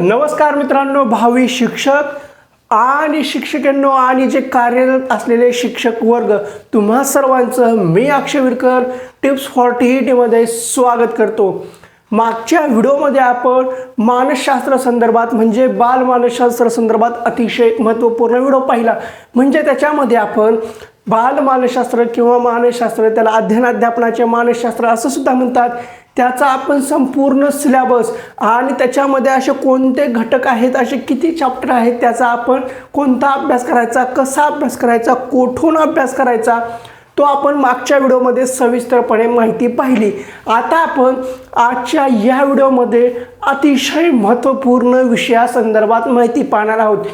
नमस्कार मित्रांनो भावी शिक्षक आणि शिक्षकांनो आणि जे कार्यरत असलेले शिक्षक वर्ग तुम्हा सर्वांचं मी Akshay Virkar tips for T स्वागत करतो. मागच्या व्हिडिओमध्ये आपण मानसशास्त्र संदर्भात म्हणजे बालमानसशास्त्र संदर्भात अतिशय महत्त्वपूर्ण व्हिडिओ पाहिला. म्हणजे त्याच्यामध्ये आपण बाल मानसशास्त्र किंवा मानसशास्त्र त्याला अध्ययन अध्यापनाचे मानसशास्त्र असं सुद्धा म्हणतात. त्याचा आपण संपूर्ण सिलेबस आणि त्याच्यामध्ये असे कोणते घटक आहेत असे किती चॅप्टर आहेत त्याचा आपण कोणता अभ्यास करायचा कसा अभ्यास करायचा कोठून अभ्यास करायचा तो आपण मागच्या व्हिडिओमध्ये सविस्तरपणे माहिती पाहिली. आता आपण आजच्या या व्हिडिओमध्ये अतिशय महत्त्वपूर्ण विषयासंदर्भात माहिती पाहणार आहोत.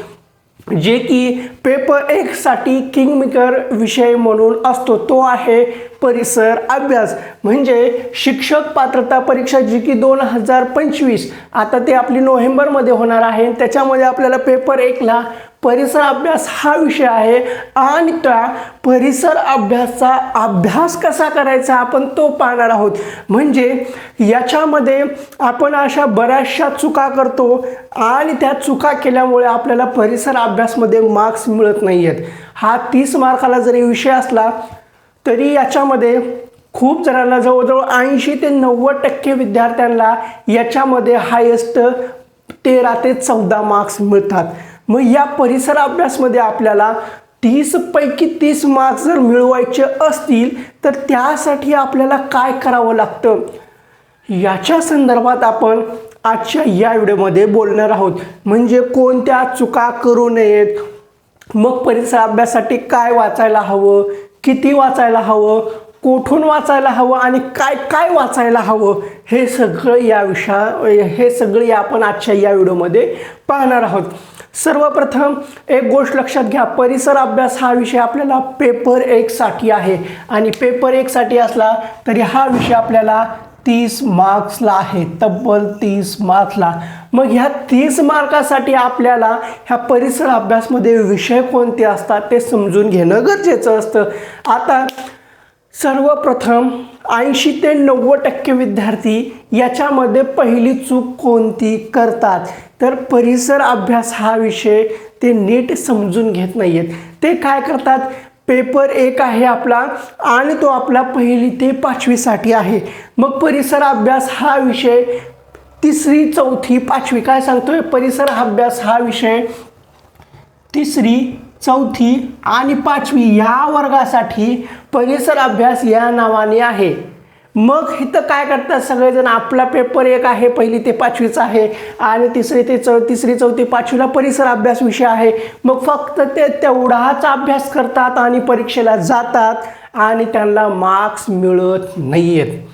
जे की पेपर एकसाठी किंगमेकर विषय म्हणून असतो तो आहे परिसर अभ्यास. म्हणजे शिक्षक पात्रता परीक्षा जी की दोन हजार पंचवीस आता ते आपली नोव्हेंबरमध्ये होणार आहे त्याच्यामध्ये आपल्याला पेपर एकला परिसर अभ्यास हा विषय आहे. आणि त्या परिसर अभ्यासचा अभ्यास कसा करायचा आपण तो पाहणार आहोत. म्हणजे याच्यामध्ये आपण अशा बऱ्याचशा चुका करतो आणि त्या चुका केल्यामुळे आपल्याला परिसर अभ्यासमध्ये मार्क्स मिळत नाही आहेत हा तीस मार्काला जरी विषय असला तरी याच्यामध्ये खूप जणांना जवळजवळ ऐंशी ते नव्वद टक्के विद्यार्थ्यांना याच्यामध्ये हायेस्ट तेरा ते चौदा मार्क्स मिळतात. मग या परिसर अभ्यासमध्ये आपल्याला तीस पैकी तीस मार्क्स जर मिळवायचे असतील तर त्यासाठी आपल्याला काय करावं लागतं? याच्या संदर्भात आपण आजच्या या व्हिडिओमध्ये बोलणार आहोत. म्हणजे कोणत्या चुका करू नयेत? मग परिसर अभ्यासासाठी काय वाचायला हवं? किती वाचायला हवं? कोठून वाचायला हवं? आणि काय काय वाचायला हवं? हे सगळं या विषया हे सगळे आपण आजच्या या व्हिडिओमध्ये पाहणार आहोत. सर्वप्रथम एक गोष्ट लक्षात घ्या परिसर अभ्यास हा विषय आपल्याला पेपर एकसाठी आहे. आणि पेपर एकसाठी असला तरी हा विषय आपल्याला तीस मार्क्सला आहे तब्बल तीस मार्क्सला मग ह्या तीस मार्कासाठी आपल्याला ह्या परिसर अभ्यासमध्ये विषय कोणते असतात ते समजून घेणं गरजेचं असतं. आता सर्वप्रथम ऐंशी ते नव्वद टक्के विद्यार्थी याच्यामध्ये पहिली चूक कोणती करतात? तर परिसर अभ्यास हा विषय ते नीट समजून घेत नाही आहेत ते काय करतात? पेपर एक आहे आपला आणि तो आपला पहिली ते पाचवीसाठी आहे. मग परिसर अभ्यास हा विषय तिसरी चौथी पाचवी काय सांगतोय? परिसर अभ्यास हा विषय तिसरी चौथी आणि पाचवी या वर्गासाठी परिसर अभ्यास या नावाने आहे. मग इथं काय करतात? सगळेजण आपला पेपर एक आहे पहिली ते पाचवीचा आहे आणि तिसरी ते चौ तिसरी चौथी पाचवीला परिसर अभ्यास विषय आहे. मग फक्त ते तेवढाचा अभ्यास करतात आणि परीक्षेला जातात आणि त्यांना मार्क्स मिळत नाही आहेत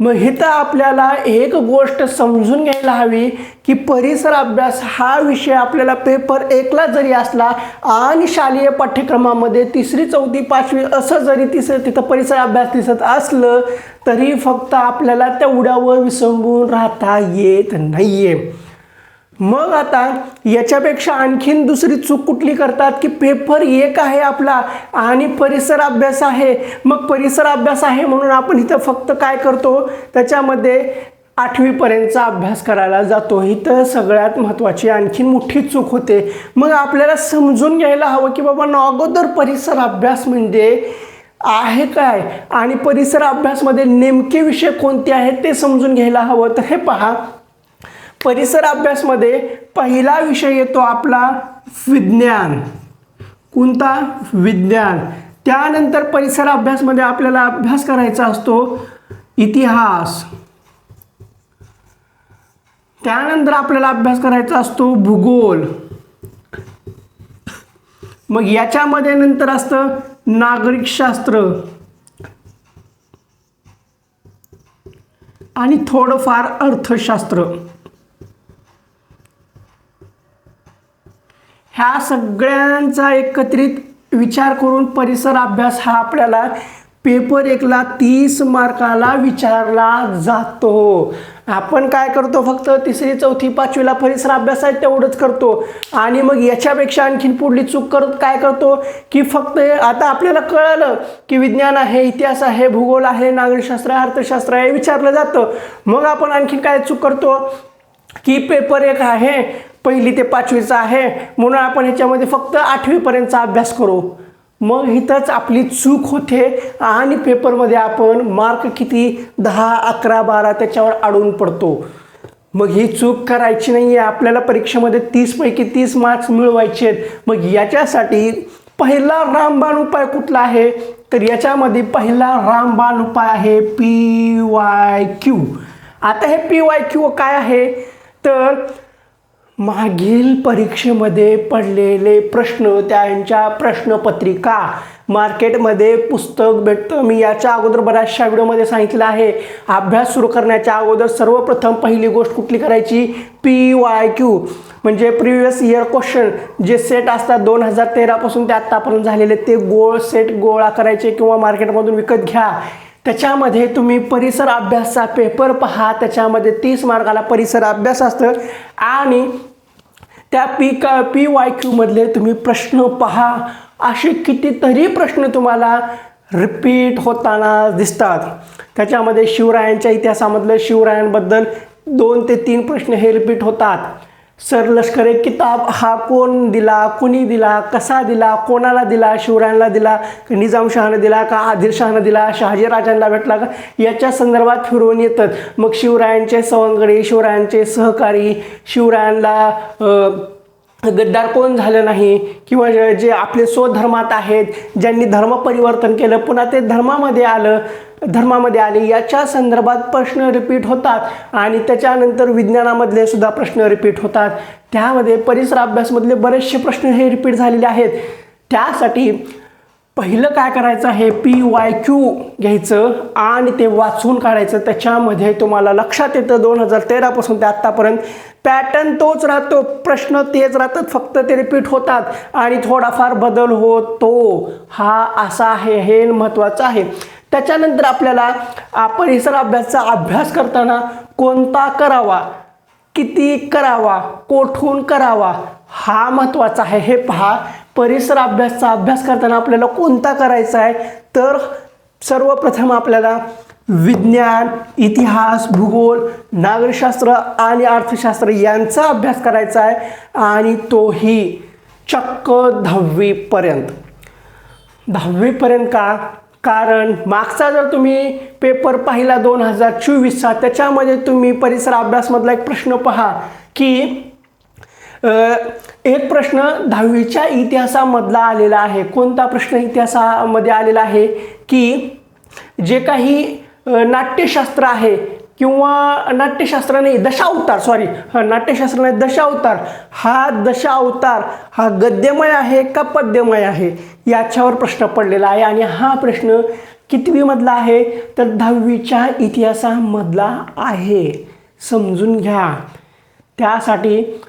मग इथं आपल्याला एक गोष्ट समजून घ्यायला हवी की परिसर अभ्यास हा विषय आपल्याला पेपर एकला जरी असला आणि शालेय पाठ्यक्रमामध्ये तिसरी चौथी पाचवी असं जरी तिसरं तिथं परिसर अभ्यास दिसत असलं तरी फक्त आपल्याला तेवढ्यावर विसंबून राहता येत नाही आहे मग आता याच्यापेक्षा आणखीन दुसरी चूक कुठली करतात की पेपर एक आहे आपला आणि परिसर अभ्यास आहे. मग परिसर अभ्यास आहे म्हणून आपण इथं फक्त काय करतो? त्याच्यामध्ये आठवीपर्यंतचा अभ्यास करायला जातो. इथं सगळ्यात महत्त्वाची आणखीन मोठी चूक होते. मग आपल्याला समजून घ्यायला हवं की बाबा अगोदर परिसर अभ्यास म्हणजे आहे काय? आणि परिसर अभ्यासमध्ये नेमके विषय कोणते आहेत ते समजून घ्यायला हवं. तर हे पहा. परिसर अभ्यासमध्ये पहिला विषय येतो आपला विज्ञान. कोणता? विज्ञान. त्यानंतर परिसर अभ्यासमध्ये आपल्याला अभ्यास करायचा असतो इतिहास. त्यानंतर आपल्याला अभ्यास करायचा असतो भूगोल. मग याच्यामध्ये नंतर असतं नागरिकशास्त्र. आणि थोडंफार अर्थशास्त्र. ह्या सगळ्यांचा एकत्रित विचार करून परिसर अभ्यास हा आपल्याला पेपर एकला तीस मार्काला विचारला जातो. आपण काय करतो फक्त तिसरी चौथी पाचवीला परिसर अभ्यास आहे तेवढंच करतो. आणि मग याच्यापेक्षा आणखीन पुढली चूक करत काय करतो? की फक्त आता आपल्याला कळलं की विज्ञान आहे इतिहास आहे भूगोल आहे नागरिकशास्त्र आहे अर्थशास्त्र आहे विचारलं जातं. मग आपण आणखीन काय चूक करतो? की पेपर एक आहे पहिली ते पाचवीचा आहे. म्हणून आपण ह्याच्यामध्ये फक्त आठवीपर्यंतचा अभ्यास करू. मग इथंच आपली चूक होते आणि पेपरमध्ये आपण मार्क किती? दहा अकरा बारा त्याच्यावर अडून पडतो. मग ही चूक करायची नाही आहे आपल्याला परीक्षेमध्ये तीसपैकी तीस मार्क्स मिळवायचे आहेत. मग याच्यासाठी पहिला रामबाण उपाय कुठला आहे? तर याच्यामध्ये पहिला रामबाण उपाय आहे पी वाय क्यू आता हे पी वाय क्यू काय आहे? तर मागील परीक्षेमध्ये पडलेले प्रश्न त्यांच्या प्रश्नपत्रिका. मार्केटमध्ये पुस्तक भेटतं. मी याच्या अगोदर बऱ्याचशा व्हिडिओमध्ये सांगितलं आहे. अभ्यास सुरू करण्याच्या अगोदर सर्वप्रथम पहिली गोष्ट कुठली करायची? P Y Q. म्हणजे प्रिव्हियस इयर क्वेश्चन. जे सेट असतात दोन हजार तेरापासून ते आत्तापर्यंत झालेले ते गोळ सेट गोळा करायचे किंवा मार्केटमधून विकत घ्या. त्याच्यामध्ये तुम्ही परिसर अभ्यासचा पेपर पहा. त्याच्यामध्ये तीस मार्काला परिसर अभ्यास असतं. आणि त्या पी का पी वाय क्यूमधले तुम्ही प्रश्न पहा. असे कितीतरी प्रश्न तुम्हाला रिपीट होताना दिसतात. त्याच्यामध्ये शिवरायांच्या इतिहासामधलं शिवरायांबद्दल दोन ते तीन प्रश्न हे रिपीट होतात. सर लष्कर किताब हा कोण दिला कुणी दिला कसा दिला कोणाला दिला शिवरायांना दिला का निजामशहानं दिला का आदिलशहानं दिला शहाजीराजांना भेटला का? याच्या संदर्भात फिरवून येतात. मग शिवरायांचे सवंगडी शिवरायांचे सहकारी शिवरायांना गद्दार कोण झालं नाही? किंवा जे जे आपले स्वधर्मात आहेत ज्यांनी धर्म परिवर्तन केलं पुन्हा ते धर्मामध्ये आलं. धर्मामध्ये आले याच्या संदर्भात प्रश्न रिपीट होतात आणि त्याच्यानंतर विज्ञानामधले सुद्धा प्रश्न रिपीट होतात. त्यामध्ये परिसर अभ्यासमधले बरेचसे प्रश्न हे रिपीट झालेले आहेत. त्यासाठी पहिलं काय करायचं आहे? पी वाय क्यू घ्यायचं आणि ते वाचून काढायचं. त्याच्यामध्ये तुम्हाला लक्षात येतं दोन हजार तेरापासून ते आत्तापर्यंत. पॅटर्न तोच राहतो प्रश्न तेच राहतात फक्त ते रिपीट होतात. आणि थोडाफार बदल होतो. हा असा आहे हे महत्त्वाचं आहे. त्याच्यानंतर आपल्याला परिसर अभ्यासचा अभ्यास करताना कोणता करावा किती करावा कोठून करावा हा महत्त्वाचा आहे. हे पहा परिसर अभ्यासचा अभ्यास करताना आपल्याला कोणता करायचा आहे? तर सर्वप्रथम आपल्याला विज्ञान इतिहास भूगोल नागरिकशास्त्र आणि अर्थशास्त्र यांचा अभ्यास करायचा आहे आणि तोही चक्क दहावीपर्यंत. दहावीपर्यंत का? कारण मागचा जर तुम्ही पेपर पाहिला दोन हजार चोवीसचा त्याच्यामध्ये तुम्ही परिसर अभ्यासमधला एक प्रश्न पहा की एक प्रश्न दहावीच्या इतिहासामधला आलेला आहे. कोणता प्रश्न इतिहासामध्ये आलेला आहे? की जे काही नाट्यशास्त्र आहे किंवा नाट्यशास्त्राने दशावतार सॉरी हा दशावतार हा दशावतार हा गद्यमय आहे का पद्यमय आहे? याच्यावर प्रश्न पडलेला आहे. आणि हा प्रश्न कितवीमधला आहे? तर दहावीच्या इतिहासामधला आहे. समजून घ्या. त्यासाठी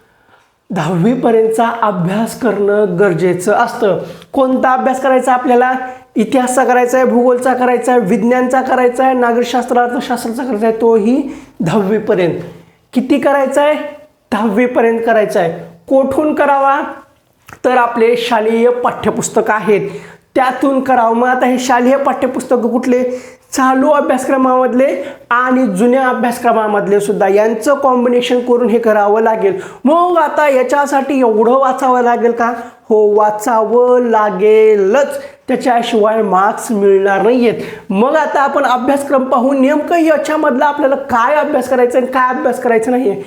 दहावीपर्यंतचा अभ्यास करणं गरजेचं असतं. कोणता अभ्यास करायचा आपल्याला? इतिहासचा करायचा आहे भूगोलचा करायचा आहे विज्ञानचा करायचा आहे नागरिकशास्त्र अर्थशास्त्राचा करायचा आहे तोही दहावीपर्यंत. किती करायचा आहे? दहावीपर्यंत करायचा आहे. कोठून करावा? तर आपले शालेय पाठ्यपुस्तक आहेत. त्यातून करावं. मग आता हे शालेय पाठ्यपुस्तकं कुठले? चालू अभ्यासक्रमामधले आणि जुन्या अभ्यासक्रमामधले सुद्धा यांचं कॉम्बिनेशन करून हे करावं लागेल. मग आता याच्यासाठी एवढं वाचावं लागेल का? हो वाचावं लागेलच. त्याच्याशिवाय मार्क्स मिळणार नाही आहेत मग आता आपण अभ्यासक्रम पाहून नेमकं याच्यामधला आपल्याला काय अभ्यास करायचा आणि काय अभ्यास करायचा नाही आहे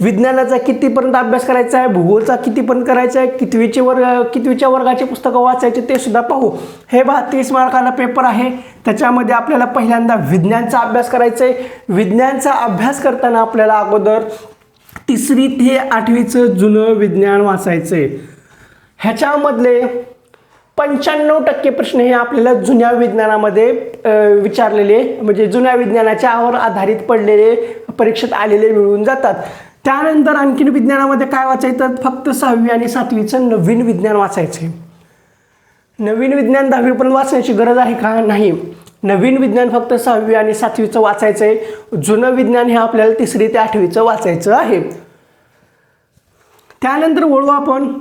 विज्ञानाचा कितीपर्यंत अभ्यास करायचा आहे भूगोलचा कितीपर्यंत करायचा आहे कितवीचे वर्ग कितवीच्या वर्गाचे पुस्तकं वाचायचे ते सुद्धा पाहू. हे बा तीस मार्काला पेपर आहे. त्याच्यामध्ये आपल्याला पहिल्यांदा विज्ञानचा अभ्यास करायचा आहे. विज्ञानचा अभ्यास करताना आपल्याला अगोदर तिसरी ते आठवीचं जुनं विज्ञान वाचायचं आहे ह्याच्यामधले पंच्याण्णव टक्के प्रश्न हे आपल्याला जुन्या विज्ञानामध्ये विचारलेले म्हणजे जुन्या विज्ञानाच्यावर आधारित पडलेले परीक्षेत आलेले मिळून जातात. त्यानंतर आणखीन विज्ञानामध्ये काय वाचायचं? फक्त सहावी आणि सातवीचं नवीन विज्ञान वाचायचं आहे. नवीन विज्ञान दहावीपर्यंत वाचण्याची गरज आहे का? नाही. नवीन विज्ञान फक्त सहावी आणि सातवीचं वाचायचं आहे. जुनं विज्ञान हे आपल्याला तिसरी ते आठवीचं वाचायचं आहे. त्यानंतर वळू आपण.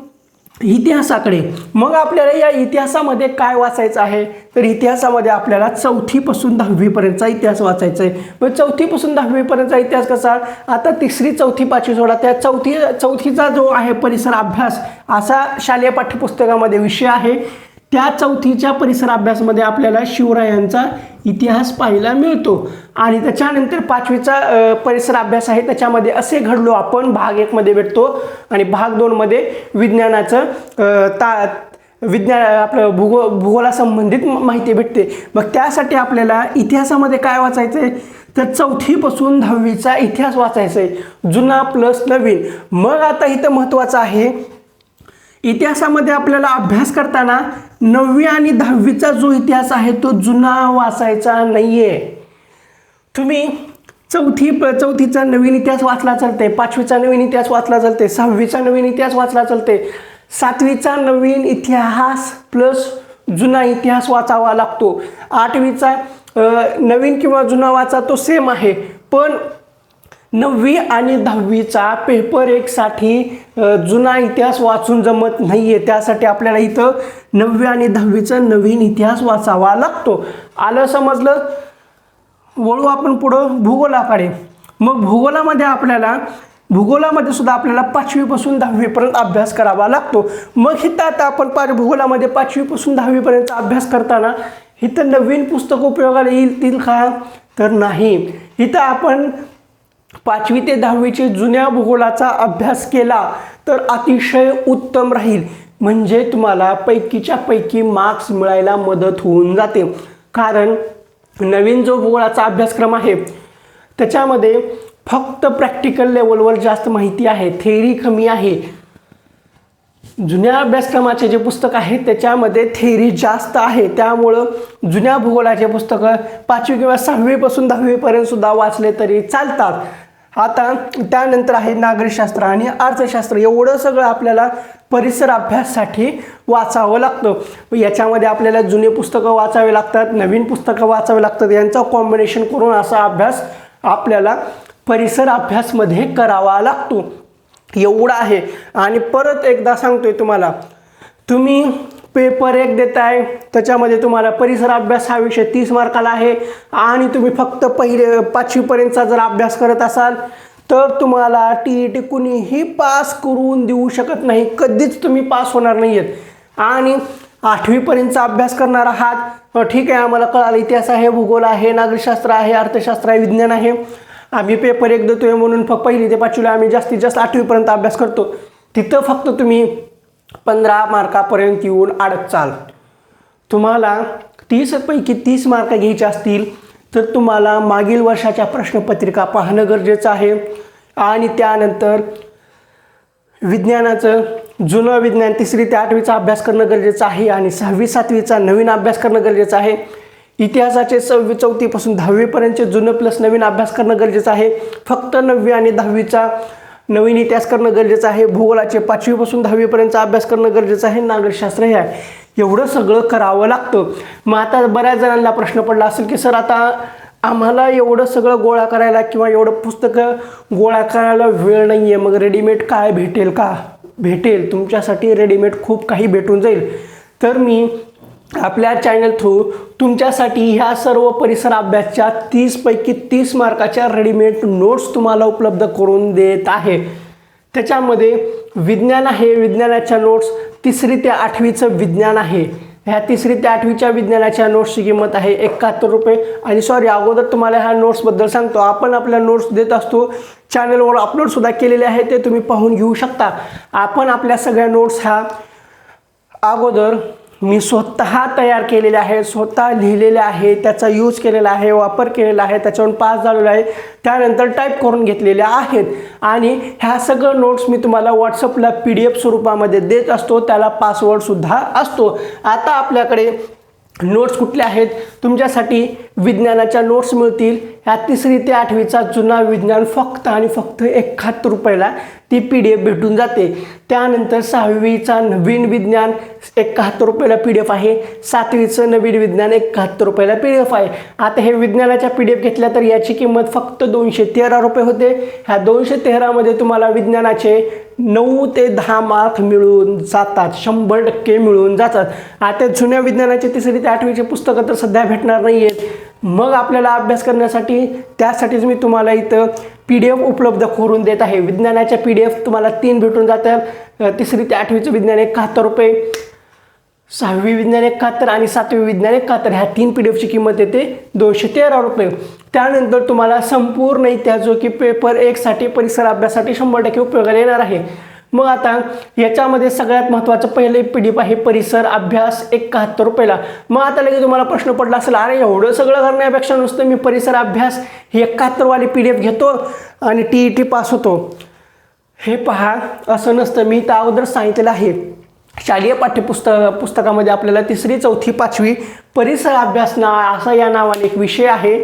इतिहासाकडे. मग आपल्याला या इतिहासामध्ये काय वाचायचं आहे? तर इतिहासामध्ये आपल्याला चौथीपासून दहावीपर्यंतचा इतिहास वाचायचा आहे. मग चौथीपासून दहावीपर्यंतचा इतिहास कसा? आता तिसरी चौथी पाचवी सोडा. त्या चौथी चौथीचा जो आहे परिसर अभ्यास असा शालेय पाठ्यपुस्तकामध्ये विषय आहे. त्या चौथीच्या परिसर अभ्यासामध्ये आपल्याला शिवरायांचा इतिहास पाहायला मिळतो. आणि त्याच्यानंतर पाचवीचा परिसर अभ्यास आहे. त्याच्यामध्ये असे घडलो आपण भाग एकमध्ये भेटतो. आणि भाग दोनमध्ये विज्ञानाचं ता विज्ञान आपलं भूगो भूगोलासंबंधित म- माहिती भेटते. मग त्यासाठी आपल्याला इतिहासामध्ये काय वाचायचं आहे तर चौथीपासून दहावीचा इतिहास वाचायचा आहे जुना प्लस नवीन. मग आता इथं महत्त्वाचं आहे इतिहासामध्ये आपल्याला अभ्यास करताना नववी आणि दहावीचा जो इतिहास आहे तो जुना वाचायचा नाही आहे तुम्ही चौथी प चौथीचा नवीन इतिहास वाचला चालते पाचवीचा नवीन इतिहास वाचला चालते सहावीचा नवीन इतिहास वाचला चालते सातवीचा नवीन इतिहास प्लस जुना इतिहास वाचावा लागतो. आठवीचा नवीन किंवा जुना वाचा तो सेम आहे पण नववी आणि दहावीचा पेपर एकसाठी जुना इतिहास वाचून जमत नाही आहे त्यासाठी आपल्याला इथं नववी आणि दहावीचा नवीन इतिहास वाचावा लागतो. आलं समजलं? वळू आपण पुढं भूगोलाकडे. मग भूगोलामध्ये आपल्याला भूगोलामध्ये सुद्धा आपल्याला पाचवीपासून दहावीपर्यंत अभ्यास करावा लागतो. मग इथं आता आपण पाच भूगोलामध्ये पाचवीपासून दहावीपर्यंत अभ्यास करताना इथं नवीन पुस्तक उपयोगाला येतील का? तर नाही. इथं आपण पाचवी ते दहावीचे जुन्या भूगोलाचा अभ्यास केला तर अतिशय उत्तम राहील. म्हणजे तुम्हाला पैकीच्या पैकी मार्क्स मिळायला मदत होऊन जाते. कारण नवीन जो भूगोलाचा अभ्यासक्रम आहे त्याच्यामध्ये फक्त प्रॅक्टिकल लेवलवर जास्त माहिती आहे थेअरी कमी आहे. जुन्या अभ्यासक्रमाचे जे पुस्तक आहे त्याच्यामध्ये थेअरी जास्त आहे. त्यामुळं जुन्या भूगोलाचे पुस्तकं पाचवी किंवा सहावीपासून दहावीपर्यंत सुद्धा वाचले तरी चालतात. आता त्यानंतर आहे नागरिकशास्त्र आणि अर्थशास्त्र. एवढं सगळं आपल्याला परिसर अभ्यासासाठी वाचावं लागतं. याच्यामध्ये आपल्याला जुने पुस्तकं वाचावे लागतात नवीन पुस्तकं वाचावे लागतात. यांचा कॉम्बिनेशन करून असा अभ्यास आपल्याला परिसर अभ्यासमध्ये करावा लागतो. एवढं आहे. आणि परत एकदा सांगतोय तुम्हाला. तुम्ही पेपर एक देत आहे. त्याच्यामध्ये तुम्हाला परिसर अभ्यास हा विषय तीस मार्काला आहे. आणि तुम्ही फक्त पहिले पाचवीपर्यंतचा जर अभ्यास करत असाल तर तुम्हाला टी ई टी कुणीही पास करून देऊ शकत नाही. कधीच तुम्ही पास होणार नाही आहेत आणि आठवीपर्यंतचा अभ्यास करणार आहात ठीक आहे आम्हाला कळालं इतिहास आहे भूगोल आहे नागरिकशास्त्र आहे अर्थशास्त्र आहे विज्ञान आहे. आम्ही पेपर एक देतोय म्हणून फक्त पहिली ते पाचवीला आम्ही जास्तीत जास्त आठवीपर्यंत अभ्यास करतो. तिथं फक्त तुम्ही पंधरा मार्कापर्यंत येऊन अडत चाल तुम्हाला तीसपैकी तीस मार्क घ्यायचे असतील तर तुम्हाला मागील वर्षाच्या प्रश्नपत्रिका पाहणं गरजेचं आहे. आणि त्यानंतर विज्ञानाचं जुनं विज्ञान तिसरी ते आठवीचा अभ्यास करणं गरजेचं आहे आणि सहावी सातवीचा नवीन अभ्यास करणं गरजेचं आहे. इतिहासाचे सव्वी चौथीपासून दहावीपर्यंतचे जुनं प्लस नवीन अभ्यास करणं गरजेचं आहे. फक्त नववी आणि दहावीचा नवीन इतिहास करणं गरजेचं आहे. भूगोलाचे पाचवीपासून दहावीपर्यंतचा अभ्यास करणं गरजेचं आहे. नागरिकशास्त्र हे आहे. एवढं सगळं करावं लागतं. मग आता बऱ्याच जणांना प्रश्न पडला असेल की सर आता आम्हाला एवढं सगळं गोळा करायला किंवा एवढं पुस्तकं गोळा करायला वेळ नाही आहे मग रेडीमेड काय भेटेल का? भेटेल. तुमच्यासाठी रेडीमेड खूप काही भेटून जाईल. तर मी आपल्या चॅनल थ्रू तुमच्यासाठी ह्या सर्व परिसर अभ्यासच्या तीसपैकी तीस मार्काच्या रेडीमेड नोट्स तुम्हाला उपलब्ध करून देत आहे. त्याच्यामध्ये विज्ञान आहे विज्ञानाच्या नोट्स तिसरी ते आठवीचं विज्ञान आहे. ह्या तिसरी ते आठवीच्या विज्ञानाच्या नोट्सची किंमत आहे एकाहत्तर रुपये. आणि सॉरी अगोदर तुम्हाला ह्या नोट्सबद्दल सांगतो. आपण आपल्या नोट्स देत असतो. चॅनलवर अपलोडसुद्धा केलेले आहे ते तुम्ही पाहून घेऊ शकता. आपण आपल्या सगळ्या नोट्स ह्या अगोदर मी स्वतः तयार केलेले आहे स्वतः लिहिलेले आहे त्याचा यूज केलेला आहे वापर केलेला आहे त्याच्यावरून पास झालेला आहे त्यानंतर टाईप करून घेतलेल्या आहेत. आणि ह्या सगळं नोट्स मी तुम्हाला व्हॉट्सअपला पी डी एफ स्वरूपामध्ये देत असतो त्याला पासवर्डसुद्धा असतो. आता आपल्याकडे नोट्स कुठले आहेत? तुमच्यासाठी विज्ञानाच्या नोट्स मिळतील. ह्या तिसरी ते आठवीचा जुना विज्ञान फक्त आणि फक्त एकाहत्तर रुपयाला ती पी डी एफ भेटून जाते. त्यानंतर सहावीचा नवीन विज्ञान एकाहत्तर रुपयाला पी डी एफ आहे. सातवीचं नवीन विज्ञान एकाहत्तर रुपयाला पी डी एफ आहे. आता हे विज्ञानाच्या पी डी एफ घेतल्या तर याची किंमत फक्त दोनशे तेरा रुपये होते. ह्या दोनशे तेरामध्ये तुम्हाला विज्ञानाचे नऊ ते दहा मार्क मिळून जातात. शंभर टक्के मिळून जातात. आता जुन्या विज्ञानाचे तिसरी ते आठवीचे पुस्तकं तर सध्या भेटणार नाही आहेत मग आपल्याला अभ्यास करण्यासाठी त्यासाठीच मी तुम्हाला इथं पी डी एफ उपलब्ध करून देत आहे. विज्ञानाच्या पी डी एफ तुम्हाला तीन भेटून जातात तिसरी ते आठवीचं विज्ञान एकाहत्तर रुपये सहावी विज्ञान एकाहत्तर आणि सातवी विज्ञान एकाहत्तर ह्या तीन पी डी एफची किंमत येते दोनशे तेरा रुपये. त्यानंतर तुम्हाला संपूर्ण इतिहास जो की पेपर एकसाठी परिसर अभ्यासासाठी शंभर टक्के उपयोगाला येणार आहे. मग आता याच्यामध्ये सगळ्यात महत्त्वाचं पहिले पी डी एफ आहे परिसर अभ्यास एकाहत्तर रुपयाला. मग आता लगेच तुम्हाला प्रश्न पडला असेल अरे एवढं सगळं करण्यापेक्षा नुसतं मी परिसर अभ्यास ही एकाहत्तरवाली पी डी एफ घेतो आणि टी ई टी पास होतो. हे पहा असं नसतं. मी तर अगोदर सांगितलेलं आहे. शालेय पाठ्यपुस्तक पुस्तकामध्ये आपल्याला तिसरी चौथी पाचवी परिसर अभ्यास ना असा या नावाने एक विषय आहे.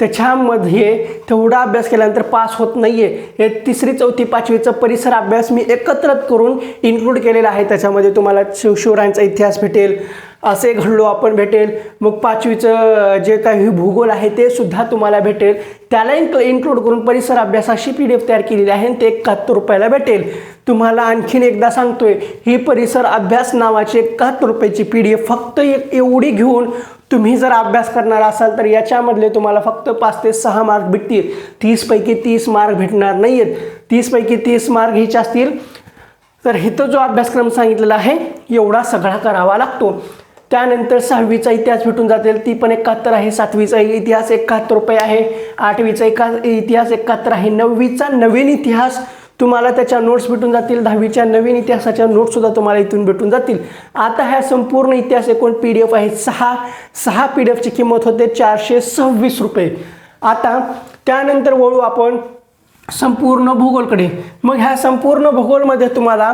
त्याच्यामध्ये तेवढा अभ्यास केल्यानंतर पास होत नाही आहे हे तिसरी चौथी पाचवीचं परिसर अभ्यास मी एकत्रित करून इन्क्लूड केलेला आहे. त्याच्यामध्ये तुम्हाला शिव शिवरायांचा इतिहास भेटेल असे घडलो आपण भेटेल. मग पाचवीचं जे काही भूगोल आहे ते सुद्धा तुम्हाला भेटेल. त्याला इन्क इन्क्लूड करून परिसर अभ्यासाची पी डी एफ तयार केलेली आहे आणि ते एकाहत्तर रुपयाला भेटेल. तुम्हाला आणखीन एकदा सांगतोय ही परिसर अभ्यास नावाची एकाहत्तर रुपयाची पी डी एफ फक्त एक एवढी घेऊन तुम्ही जर अभ्यास करणार असाल तर याच्यामधले तुम्हाला फक्त पाच ते सहा मार्क भेटतील. तीसपैकी तीस मार्क भेटणार नाही आहेत तीसपैकी तीस मार्क ह्याचे असतील. तर इथं जो अभ्यासक्रम सांगितलेला आहे एवढा सगळा करावा लागतो. त्यानंतर सहावीचा इतिहास भेटून जातील. ती पण एकाहत्तर आहे. सातवीचा इतिहास एकाहत्तर रुपये आहे. आठवीचा एका इतिहास एकाहत्तर आहे. नववीचा नवीन इतिहास तुम्हाला त्याच्या नोट्स भेटून जातील दहावीच्या नवीन इतिहासाच्या नोट्ससुद्धा तुम्हाला इथून भेटून जातील. आता ह्या संपूर्ण इतिहास एकूण पी डी एफ आहे. सहा सहा पी डी एफची किंमत होते चारशे सव्वीस रुपये. आता त्यानंतर वळू आपण संपूर्ण भूगोलकडे. मग ह्या संपूर्ण भूगोलमध्ये तुम्हाला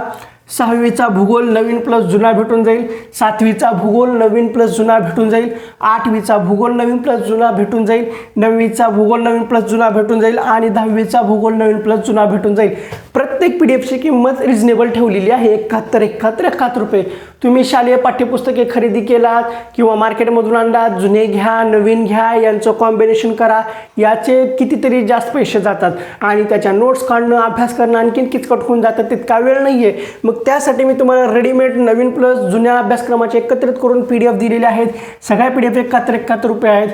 सहावीचा भूगोल नवीन प्लस जुना भेटून जाईल. सातवीचा भूगोल नवीन प्लस जुना भेटून जाईल. आठवीचा भूगोल नवीन प्लस जुना भेटून जाईल. नववीचा भूगोल नवीन प्लस जुना भेटून जाईल. आणि दहावीचा भूगोल नवीन प्लस जुना भेटून जाईल. प्रत्येक पी डी एफची किंमत रिजनेबल ठेवलेली आहे. एकाहत्तर एकाहत्तर एकाहत्तर रुपये. तुम्ही शालेय पाठ्यपुस्तके खरेदी केलात किंवा मार्केटमधून आणलात जुने घ्या नवीन घ्या यांचं कॉम्बिनेशन करा. याचे कितीतरी जास्त पैसे जातात. आणि त्याच्या नोट्स काढणं अभ्यास करणं आणखीन किचकट होऊन जातं. तितका वेळ नाही आहे मग त्यासाठी मी तुम्हाला रेडीमेड नवीन प्लस जुन्या अभ्यासक्रमाचे एकत्रित करून पी डी एफ दिलेले आहेत. सगळ्या पी डी एफ एकाहत्तर एकाहत्तर रुपये आहेत.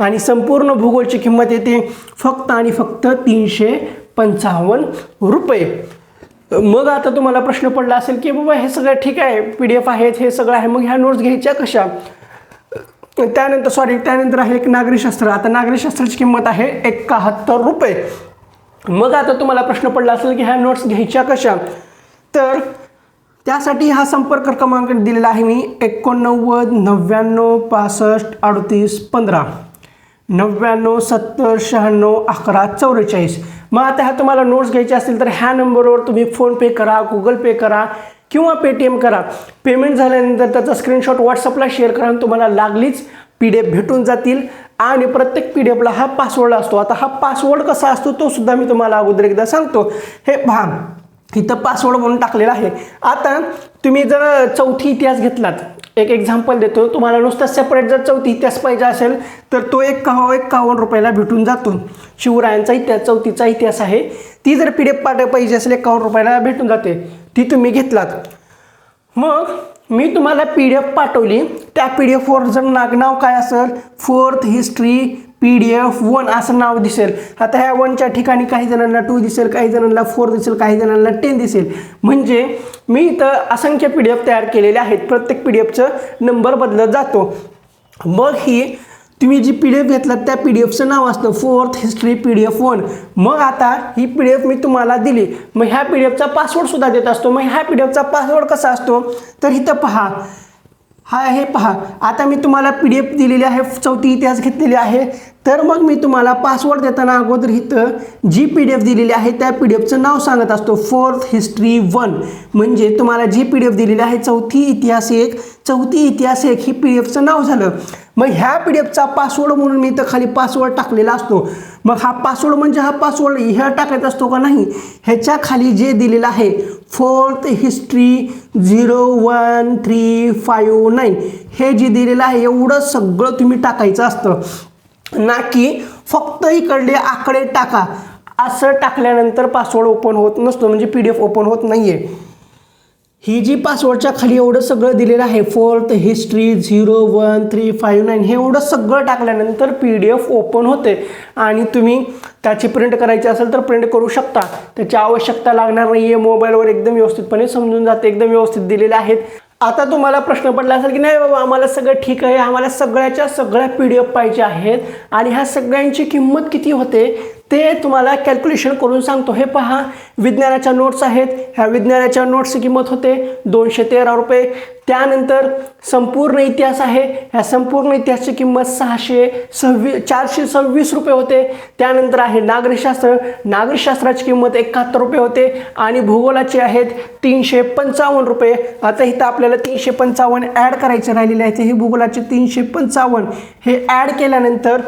आणि संपूर्ण भूगोलची किंमत येते फक्त आणि फक्त तीनशे पंचावन्न रुपये. मग आता तुम्हाला प्रश्न पडला असेल की बाबा हे सगळं ठीक आहे? पी डी एफ आहेत हे सगळं आहे. मग ह्या नोट्स घ्यायच्या कशा? त्यानंतर सॉरी त्यानंतर आहे एक नागरिकशास्त्र आता नागरिकशास्त्राची किंमत आहे एकाहत्तर रुपये. मग आता तुम्हाला प्रश्न पडला असेल की ह्या नोट्स घ्यायच्या कशा? तर त्यासाठी हा संपर्क क्रमांक दिलेला आहे मी एकोणनव्वद नव्याण्णव पासष्ट अडतीस पंधरा. नव्याण्णव सत्तर शहाण्णव अकरा चौवेचाळीस. मग आता ह्या तुम्हाला नोट्स घ्यायचे असतील तर ह्या नंबरवर तुम्ही फोनपे करा गुगल पे करा किंवा पेटीएम करा. पेमेंट झाल्यानंतर त्याचा स्क्रीनशॉट व्हॉट्सअपला शेअर करा तुम्हाला लागलीच पी डी एफ भेटून जातील. आणि प्रत्येक पी डी एफला हा पासवर्ड असतो. आता हा पासवर्ड कसा असतो तो सुद्धा मी तुम्हाला अगोदर एकदा सांगतो. हे पहा. इथं पासवर्ड म्हणून टाकलेला आहे. आता तुम्ही जर चौथी इतिहास घेतलात एक एक्झाम्पल देतो. तुम्हाला नुसतं सेपरेट जर चौथी इतिहास पाहिजे असेल तर तो एक कहा एकावन्न रुपयाला भेटून जातो. शिवरायांचा इतिहास चौथीचा इतिहास आहे. ती जर पी डी एफ पाठ पाहिजे असेल एकावन्न रुपयाला भेटून जाते. ती तुम्ही घेतलात. मग मी तुम्हाला पी डी एफ पाठवली. त्या पी डी एफवर जर नागनाव काय असेल fourth history P D F one असं नाव दिसेल आता ह्या वनच्या ठिकाणी काही जणांना टू दिसेल काही जणांना फोर दिसेल काही जणांना टेन दिसेल म्हणजे मी इथं असंख्य पी डी एफ तयार केलेले आहेत प्रत्येक पी डी एफचं नंबर बदलत जातो मग ही तुम्ही जी पी डी एफ घेतलात त्या पी डी एफचं नाव असतं fourth history P D F one मग आता ही पी डी एफ मी तुम्हाला दिली मग ह्या पी डी एफचा पासवर्डसुद्धा देत असतो मग ह्या पी डी एफचा पासवर्ड कसा असतो तर इथं पहा हा हे पहा आता मी तुम्हाला पी डी एफ दिलेली आहे चौथी इतिहास घेतलेली आहे तर मग मी तुम्हाला पासवर्ड देताना अगोदर इथं जी पी डी एफ दिलेली आहे त्या पी डी एफचं नाव सांगत असतो. फोर्थ हिस्ट्री वन म्हणजे तुम्हाला जी पी डी एफ दिलेली आहे चौथी इतिहास एक चौथी इतिहास एक ही पी डी एफचं नाव झालं. मग ह्या पी डी एफचा पासवर्ड म्हणून मी इथं खाली पासवर्ड टाकलेला असतो. मग हा पासवर्ड म्हणजे हा पासवर्ड ह्या टाकायचा असतो का नाही? ह्याच्या खाली जे दिलेलं आहे fourth history zero one three five nine हे जे दिलेलं आहे एवढं सगळं तुम्ही टाकायचं असतं. ना की फक्त इकडले आकडे टाका. असं टाकल्यानंतर पासवर्ड ओपन होत नसतो म्हणजे पी डी एफ ओपन होत नाही आहे ही जी पासवर्डच्या खाली एवढं सगळं दिलेलं आहे fourth history zero one three five nine हे एवढं सगळं टाकल्यानंतर पी डी एफ ओपन होते. आणि तुम्ही त्याची प्रिंट करायची असेल तर प्रिंट करू शकता. त्याची आवश्यकता लागणार नाही आहे मोबाईलवर एकदम व्यवस्थितपणे समजून जाते एकदम व्यवस्थित दिलेले आहेत. आता तुम्हाला प्रश्न पडला असेल की नाही बाबा आम्हाला सगळं ठीक आहे आम्हाला सगळ्याच्या सगळ्या पी डी एफ पाहिजे आहेत आणि ह्या सगळ्यांची किंमत किती होते? ते तुम्हाला कॅल्क्युलेशन करून सांगतो. हे पहा विज्ञानाच्या नोट्स आहेत. ह्या विज्ञानाच्या नोट्सची किंमत होते दोनशे तेरा रुपये. त्यानंतर संपूर्ण इतिहास आहे. ह्या संपूर्ण इतिहासची किंमत सहाशे सव्वी चारशे सव्वीस रुपये होते. त्यानंतर आहे नागरिकशास्त्र नागरिकशास्त्राची किंमत एकाहत्तर रुपये होते. आणि भूगोलाचे आहेत तीनशे पंचावन्न रुपये. आता इथं आपल्याला तीनशे पंचावन्न ॲड करायचे राहिलेले आहेत हे भूगोलाचे तीनशे पंचावन्न. हे ॲड केल्यानंतर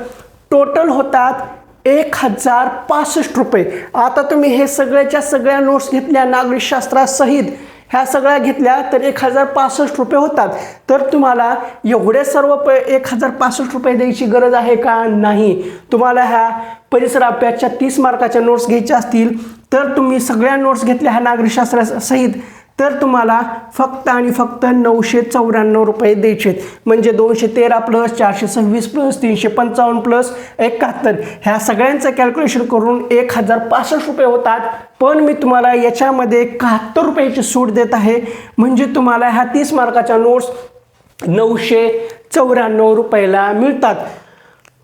टोटल होतात एक हजार पासष्ट रुपये. आता तुम्ही हे सगळ्याच्या सगळ्या नोट्स घेतल्या नागरिकशास्त्रासहित. ह्या सगळ्या घेतल्या तर एक हजार पासष्ट रुपये होतात. तर तुम्हाला एवढे सर्व प एक हजार पासष्ट रुपये द्यायची गरज आहे का? नाही. तुम्हाला ह्या परिसर अभ्यासच्या तीस मार्काच्या नोट्स घ्यायच्या असतील तर तुम्ही सगळ्या नोट्स घेतल्या ह्या नागरिकशास्त्रासहित. तर तुम्हाला फक्त आणि फक्त नऊशे चौऱ्याण्णव रुपये द्यायचे आहेत. म्हणजे दोनशे तेरा प्लस चारशे सव्वीस प्लस तीनशे पंचावन्न प्लस एकाहत्तर. ह्या सगळ्यांचं कॅल्क्युलेशन करून एक हजार पासष्ट रुपये होतात. पण मी तुम्हाला याच्यामध्ये एकाहत्तर रुपयाची सूट देत आहे. म्हणजे तुम्हाला ह्या तीस मार्काच्या नोट्स नऊशे चौऱ्याण्णव रुपयाला मिळतात.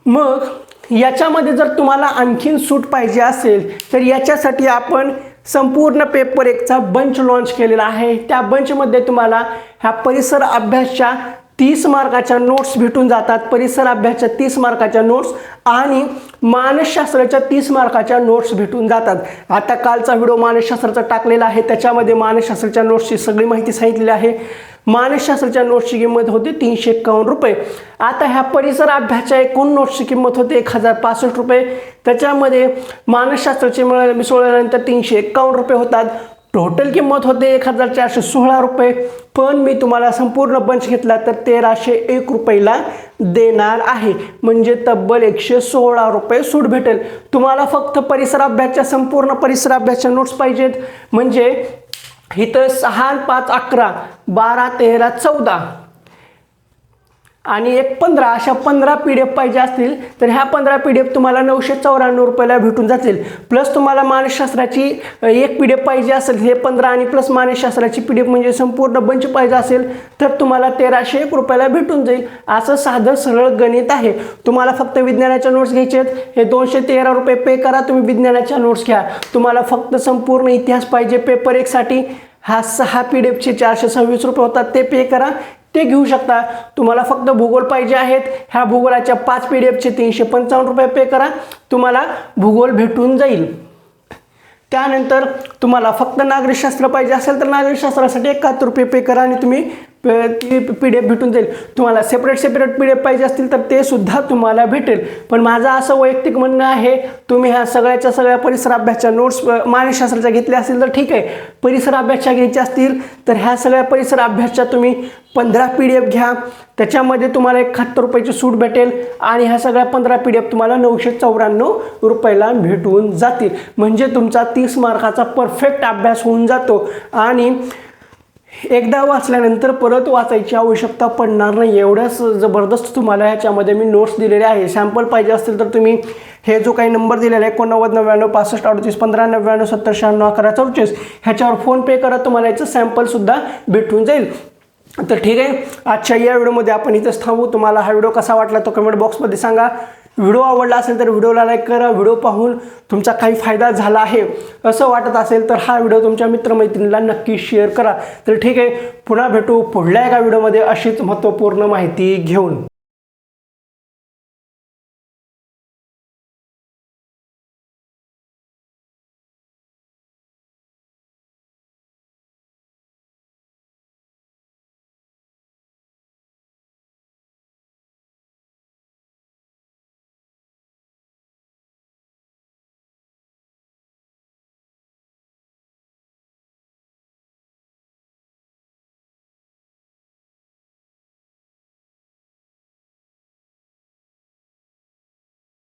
मग याच्यामध्ये जर तुम्हाला आणखीन सूट पाहिजे असेल तर याच्यासाठी आपण संपूर्ण पेपर एकचा बंच लॉन्च केलेला आहे. त्या बंचमध्ये तुम्हाला ह्या परिसर अभ्यासच्या तीस मार्काच्या नोट्स भेटून जातात. परिसर अभ्यासच्या तीस मार्काच्या नोट्स आणि मानसशास्त्राच्या तीस मार्काच्या नोट्स भेटून जातात. आता कालचा व्हिडिओ मानसशास्त्राचा टाकलेला आहे. त्याच्यामध्ये मानसशास्त्राच्या नोट्सची सगळी माहिती सांगितलेली आहे. मानसशास्त्राच्या नोट्सची किंमत होती तीनशे एकावन्न रुपये. आता ह्या परिसर अभ्यासच्या एकूण नोट्सची किंमत होते एक हजार पासष्ट रुपये. त्याच्यामध्ये मानसशास्त्राची मिळाले मिसळल्यानंतर तीनशे एकावन्न रुपये होतात. टोटल किंमत होते एक हजार चारशे सोळा रुपये. पण मी तुम्हाला संपूर्ण बंच घेतला तर तेराशे एक रुपयाला देणार आहे. म्हणजे तब्बल एकशे सोळा रुपये सूट भेटेल. तुम्हाला फक्त परिसर अभ्यासच्या संपूर्ण परिसर अभ्यासच्या नोट्स पाहिजेत. म्हणजे इथं सहा पाच अकरा बारा तेरा चौदा. आणि एक पंधरा अशा पंधरा पी डी एफ पाहिजे असतील तर ह्या पंधरा पी डी एफ तुम्हाला नऊशे चौऱ्याण्णव रुपयाला भेटून जातील. प्लस तुम्हाला मानसशास्त्राची एक पी डी एफ पाहिजे असेल हे पंधरा आणि प्लस मानसशास्त्राची पी डी एफ म्हणजे संपूर्ण बंच पाहिजे असेल तर तुम्हाला तेराशे एक रुपयाला भेटून जाईल. असं साधं सरळ गणित आहे. तुम्हाला फक्त विज्ञानाच्या नोट्स घ्यायचे आहेत. हे दोनशे तेरा रुपये पे करा तुम्ही विज्ञानाच्या नोट्स घ्या. तुम्हाला फक्त संपूर्ण इतिहास पाहिजे पेपर एकसाठी हा सहा पी डी एफचे चारशे सव्वीस रुपये होतात ते पे करा. ते घेऊ शकता. तुम्हाला फक्त भूगोल पाहिजे आहेत. ह्या भूगोलाच्या पाच पी डी एफचे तीनशे पंचावन्न रुपये पे करा. तुम्हाला भूगोल भेटून जाईल. त्यानंतर तुम्हाला फक्त नागरिकशास्त्र पाहिजे असेल तर नागरिकशास्त्रासाठी एकाहत्तर रुपये पे करा आणि तुम्ही ती पी डी एफ भेटून जाईल. तुम्हाला separate separate P D F पाहिजे असतील तर ते सुद्धा तुम्हाला भेटेल. पण माझं असं वैयक्तिक म्हणणं आहे तुम्ही ह्या सगळ्याच्या सगळ्या परिसर अभ्यासच्या नोट्स मानसशास्त्राच्या घेतल्या असतील तर ठीक आहे. परिसर अभ्यासच्या घ्यायच्या असतील तर ह्या सगळ्या परिसर अभ्यासच्या तुम्ही पंधरा पी डी एफ घ्या. त्याच्यामध्ये तुम्हाला एकाहत्तर रुपयाची सूट भेटेल आणि ह्या सगळ्या पंधरा पी डी एफ तुम्हाला नऊशे चौऱ्याण्णव रुपयाला भेटून जातील. म्हणजे तुमचा तीस मार्काचा परफेक्ट अभ्यास होऊन जातो. आणि एकदा वाचल्यानंतर परत वाचायची आवश्यकता पडणार नाही. एवढ्याच जबरदस्त तुम्हाला ह्याच्यामध्ये मी नोट्स दिलेले आहे. सॅम्पल पाहिजे असतील तर तुम्ही हे जो काही नंबर दिलेला आहे एकोणनव्वद नव्याण्णव पासष्ट अडतीस पंधरा नव्याण्णव सत्तर शहाण्णव अकरा चौतीस ह्याच्यावर फोनपे करा तुम्हाला याचं सॅम्पलसुद्धा भेटून जाईल. तर ठीक आहे. आजच्या या व्हिडिओमध्ये आपण इथंच थांबू. तुम्हाला हा व्हिडिओ कसा वाटला तो कमेंट बॉक्समध्ये सांगा. व्हिडिओ आवडला असेल तर व्हिडिओला लाईक करा व्हिडिओ पाहून तुमचा काही फायदा झाला आहे असं वाटत असेल तर हा व्हिडिओ तुमच्या मित्रमैत्रिणीला नक्की शेअर करा. तर ठीक आहे पुन्हा भेटू पुढल्या एका व्हिडिओमध्ये अशीच महत्त्वपूर्ण माहिती घेऊन.